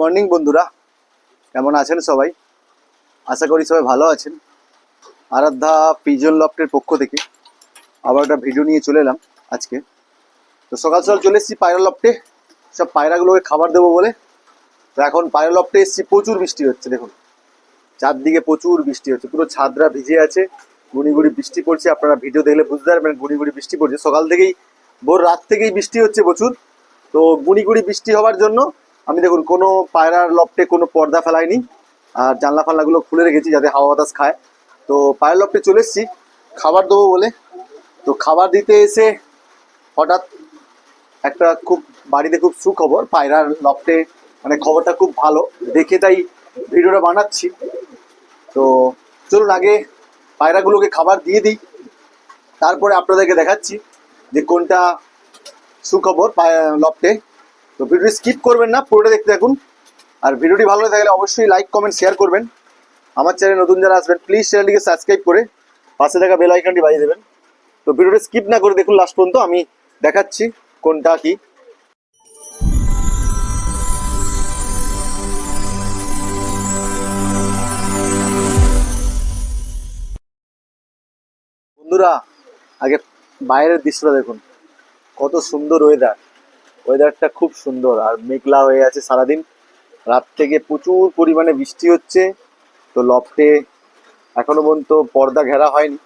Morning বন্ধুরা, কেমন আছেন সবাই? আশা করি সবাই ভালো আছেন। আরাধ্যা পিজন লফটের পক্ষ থেকে আবার একটা ভিডিও নিয়ে চলে এলাম আজকে। তো সকাল সকাল চলে এসেছি পায়রা লফটে। সব পায়রাগুলোকে খাবার দেবো বলে। তো এখন পায়রা লফটে এসেছি, প্রচুর বৃষ্টি হচ্ছে, দেখুন। চারদিকে প্রচুর বৃষ্টি হচ্ছে, পুরো ছাদরা ভিজে আছে, গুড়ি বৃষ্টি পড়ছে, আপনারা ভিডিও দেখলে বুঝতে পারবেন গুড়ি বৃষ্টি পড়ছে। সকাল থেকেই, ভোর রাত থেকেই বৃষ্টি হচ্ছে প্রচুর। তো গুড়ি বৃষ্টি হওয়ার জন্য আমি দেখুন, কোনো পায়রার লফটে কোনো পর্দা ফেলাইনি। আর জানলা ফাল্লাগুলো খুলে রেখেছি যাতে হাওয়া বাতাস খায়। তো পায়রার লফটে চলে এসেছি। খাবার দেবো বলে। তো খাবার দিতে এসে হঠাৎ একটা খুব, বাড়িতে খুব সুখবর। পায়রার লফটে মানে খবরটা খুব ভালো। দেখে তাই ভিডিওটা বানাচ্ছি। তো চলুন আগে পায়রাগুলোকে খাবার দিয়ে দিই। তারপরে আপনাদেরকে দেখাচ্ছি যে কোনটা সুখবর লফটে। তো ভিডিও স্কিপ করবেন না, পুরোটা দেখতে থাকুন। আর ভিডিওটি ভালো লাগে থাকলে অবশ্যই লাইক কমেন্ট শেয়ার করবেন। আমার চ্যানেলে নতুন যারা আসবেন প্লিজ চ্যানেলটিকে সাবস্ক্রাইব করে পাশে থাকা বেল আইকনটি বাজিয়ে দেবেন। তো ভিডিওটা স্কিপ না করে দেখুন লাস্ট পর্যন্ত, আমি দেখাচ্ছি কোনটা কি। বন্ধুরা, আগে বাইরের দৃশ্যটা দেখুন। কত সুন্দর ওয়েদার ওয়েদারটা খুব সুন্দর, আর মেঘলা হয়ে আছে সারাদিন। রাত থেকে প্রচুর পরিমাণে বৃষ্টি হচ্ছে, তো লফটে এখনও পর্যন্ত পর্দা ঘেরা হয়নি।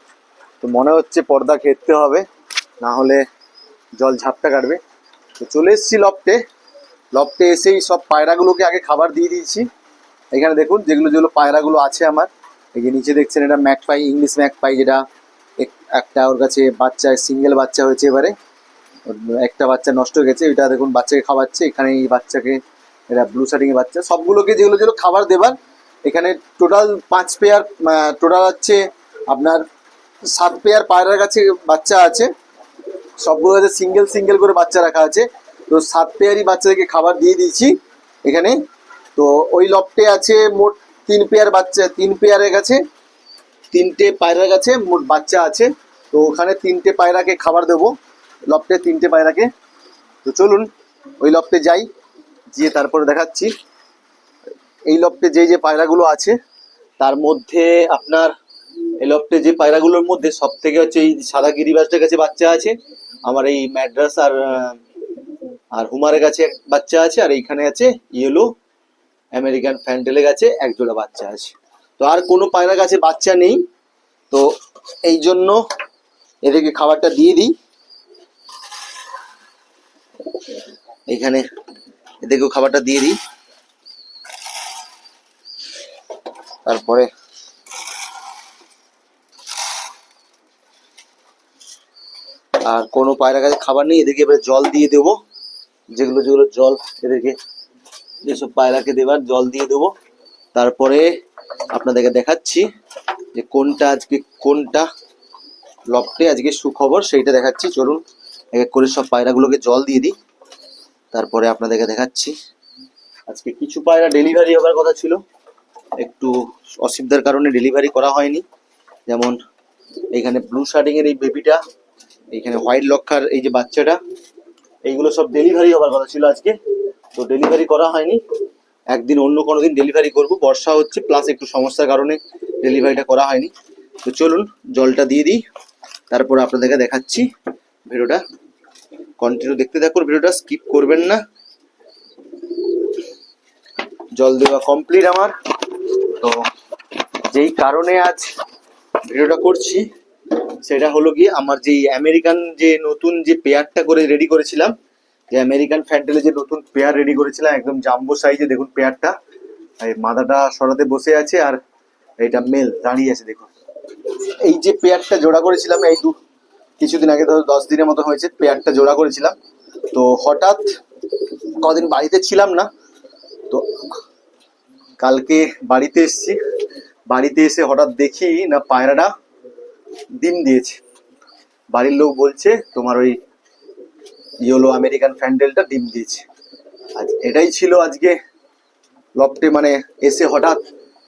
তো মনে হচ্ছে পর্দা ঘেরতে হবে, না হলে জল ঝাপটা কাটবে। তো চলে এসেছি লফটে লফটে এসেই সব পায়রাগুলোকে আগে খাবার দিয়ে দিয়েছি। এখানে দেখুন, যেগুলো যেগুলো পায়রাগুলো আছে আমার। এই যে নিচে দেখছেন, এটা ম্যাকপাই ইংলিশ ম্যাক ম্যাকপাই যেটা এক- একটা ওর কাছে বাচ্চা সিঙ্গেল বাচ্চা হয়েছে এবারে। একটা বাচ্চা নষ্ট হয়ে গেছে, এটা দেখুন বাচ্চাকে খাওয়াচ্ছে এখানে এই বাচ্চাকে এটা ব্লু শার্টিং এর বাচ্চা। সবগুলোকে যেগুলো যেগুলো খাবার দেবার, এখানে টোটাল পাঁচ পেয়ার টোটাল হচ্ছে আপনার সাত পেয়ার পায়রার কাছে বাচ্চা আছে। সবগুলো কাছে সিঙ্গেল সিঙ্গেল করে বাচ্চা রাখা আছে। তো সাত পেয়ারই বাচ্চাদেরকে খাবার দিয়ে দিয়েছি এখানে। তো ওই লপটে আছে মোট তিন পেয়ার বাচ্চা, তিন পেয়ারের কাছে, তিনটে পায়রার কাছে মোট বাচ্চা আছে। তো ওখানে তিনটে পায়রাকে খাবার দেবো। লফটে তিনটে পায়রাকে তো চলুন, ওই লফটে যাই, গিয়ে তারপরে দেখাচ্ছি। এই লফটে যে যে পায়রাগুলো আছে, তার মধ্যে আপনার এই লফটে যে পায়রাগুলোর মধ্যে সব থেকে হচ্ছে এই সাদা গিরিবাজটার কাছে বাচ্চা আছে, আমার এই ম্যাড্রাস আর আর হুমারের কাছে এক বাচ্চা আছে, আর এইখানে আছে ইয়েলো, আমেরিকান ফ্যান্টেলের কাছে এক জোড়া বাচ্চা আছে। তো আর কোনো পায়রার কাছে বাচ্চা নেই। তো এই জন্য এদেরকে খাবারটা দিয়ে দিই। এখানে এদেরকেও খাবারটা দিয়ে দিই। তারপরে আর কোনো পায়রা কাছে খাবার নেই, এদেরকে এবারে জল দিয়ে দেবো। যেগুলো যেগুলো জল এদেরকে যেসব পায়রাকে দেবার, জল দিয়ে দেবো। তারপরে আপনাদেরকে দেখাচ্ছি যে কোনটা আজকে, কোনটা লফটে আজকে সুখবর, সেইটা দেখাচ্ছি। চলুন, এক এক করে সব পায়রাগুলোকে জল দিয়ে দিই। তারপরে আপনাদেরকে দেখাচ্ছি। আজকে কিছু পায়রা ডেলিভারি হবার কথা ছিল। একটু অসুবিধার কারণে ডেলিভারি করা হয়নি। যেমন এইখানে ব্লু শার্টিং এর এই বেবিটা এইখানে হোয়াইট লক্ষার এই যে বাচ্চাটা, এইগুলো সব ডেলিভারি হবার কথা ছিল আজকে। তো ডেলিভারি করা হয়নি। একদিন অন্য কোনো দিন ডেলিভারি করব। বর্ষা হচ্ছে প্লাস একটু সমস্যার কারণে ডেলিভারিটা করা হয়নি। তো চলুন, জলটা দিয়ে দিই। তারপর আপনাদেরকে দেখাচ্ছি ভিডিওটা। কন্টিনিউ দেখতে থাকুন, ভিডিওটা স্কিপ করবেন না। জল দেওয়া কমপ্লিট আমার। তো যেই কারণে আজ ভিডিওটা করছি, সেটা হলো গিয়ে আমার যেই আমেরিকান যে নতুন যে পেয়ারটা করে রেডি করেছিলাম, যে আমেরিকান ফ্যান্টেলে যে নতুন পেয়ার রেডি করেছিলাম, একদম জাম্বো সাইজে দেখুন পেয়ারটা। এই মাথাটা সরাতে বসে আছে আর এটা মেল দাঁড়িয়ে আছে, দেখুন। এই যে পেয়ারটা জোড়া করেছিলাম, এই দু কিছুদিন আগে ধরো দশ দিনের মতো হয়েছে পেয়ারটা জোড়া করেছিলাম। তো হঠাৎ কদিন বাড়িতে ছিলাম না, তো কালকে বাড়িতে এসেছি। বাড়িতে এসে হঠাৎ দেখি, না, পায়রাটা ডিম দিয়েছে। বাড়ির লোক বলছে, তোমার ওই ইয়েলো আমেরিকান ফ্যান্ডেলটা ডিম দিয়েছে। আজ এটাই ছিল আজকে লফটে মানে এসে হঠাৎ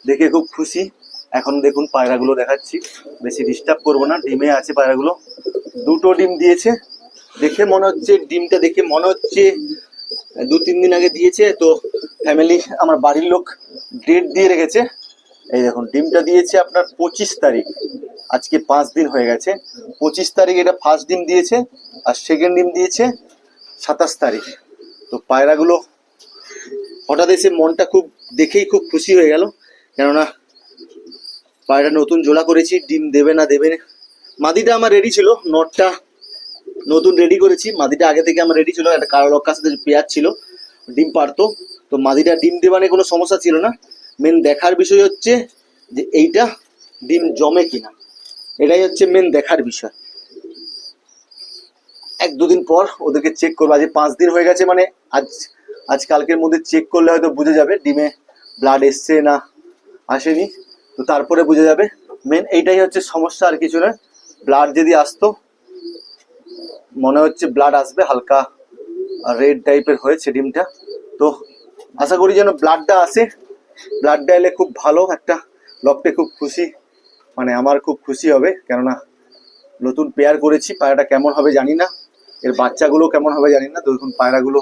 দেখে খুব খুশি। এখন দেখুন পায়রাগুলো দেখাচ্ছি। বেশি ডিস্টার্ব করব না, ডিমে আছে পায়রাগুলো। দুটো ডিম দিয়েছে। দেখে মনে হচ্ছে ডিমটা দেখে মনে হচ্ছে দু তিন দিন আগে দিয়েছে, তো ফ্যামিলি আমার বাড়ির লোক ডেট দিয়ে রেখেছে। এই দেখুন, ডিমটা দিয়েছে আপনার পঁচিশ তারিখ। আজকে পাঁচ দিন হয়ে গেছে। পঁচিশ তারিখ এটা ফার্স্ট ডিম দিয়েছে, আর সেকেন্ড ডিম দিয়েছে সাতাশ তারিখ। তো পায়রাগুলো হঠাৎ এসে মনটা খুব, দেখেই খুব খুশি হয়ে গেল। কেননা পায়রা নতুন জোড়া করেছি, ডিম দেবে না দেবে মাদিটা আমার রেডি ছিল, নটটা নতুন রেডি করেছি। মাদিটা আগে থেকে আমার রেডি ছিল, একটা কালো লক্কার সাথে পেঁয়াজ ছিল, ডিম পারতো। তো মাদিটা ডিম দেবানে কোনো সমস্যা ছিল না। মেন দেখার বিষয় হচ্ছে যে এইটা ডিম জমে কিনা। এটাই হচ্ছে মেন দেখার বিষয়। এক দুদিন পর ওদেরকে চেক করব। আজ পাঁচ দিন হয়ে গেছে মানে আজ আজ কালকের মধ্যে চেক করলে হয়তো বুঝে যাবে ডিমে ব্লাড এসছে না, আসেনি। তো তারপরে বুঝে যাবে। মেন এইটাই হচ্ছে সমস্যা, আর কিছু না ব্লাড যদি আসতো, মনে হচ্ছে ব্লাড আসবে, হালকা রেড টাইপের হয়েছে ডিমটা। তো আশা করি যেন ব্লাডটা আসে। ব্লাডটা এলে খুব ভালো একটা। লকটে খুব খুশি। মানে আমার খুব খুশি হবে। কেননা নতুন পেয়ার করেছি, পায়রাটা কেমন হবে জানি না। এর বাচ্চাগুলো কেমন হবে জানি না। দেখুন, পায়রাগুলো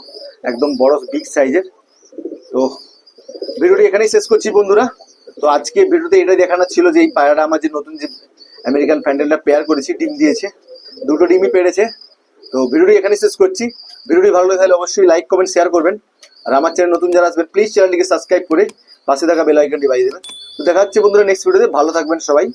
একদম বড় বিগ সাইজের তো ভিডিওটি এখানেই শেষ করছি বন্ধুরা। তো আজকে ভিডিওতে এটাই দেখানো ছিল যে এই পায়রাটা আমার যে নতুন যে আমেরিকান প্যান্ডেলটা পেয়ার করেছি, ডিম দিয়েছে, দুটো ডিমই পেরেছে। তো ভিডিওটি এখানে শেষ করছি। ভিডিওটি ভালো লাগে তাহলে অবশ্যই লাইক কমেন্ট শেয়ার করবেন। আর আমার চ্যানেল নতুন যারা আসবেন প্লিজ চ্যানেলটিকে সাবস্ক্রাইব করে পাশে থাকা বেল আইকনটি বাজিয়ে দেবেন। তো দেখা হচ্ছে বন্ধুরা নেক্সট ভিডিওতে ভালো থাকবেন সবাই।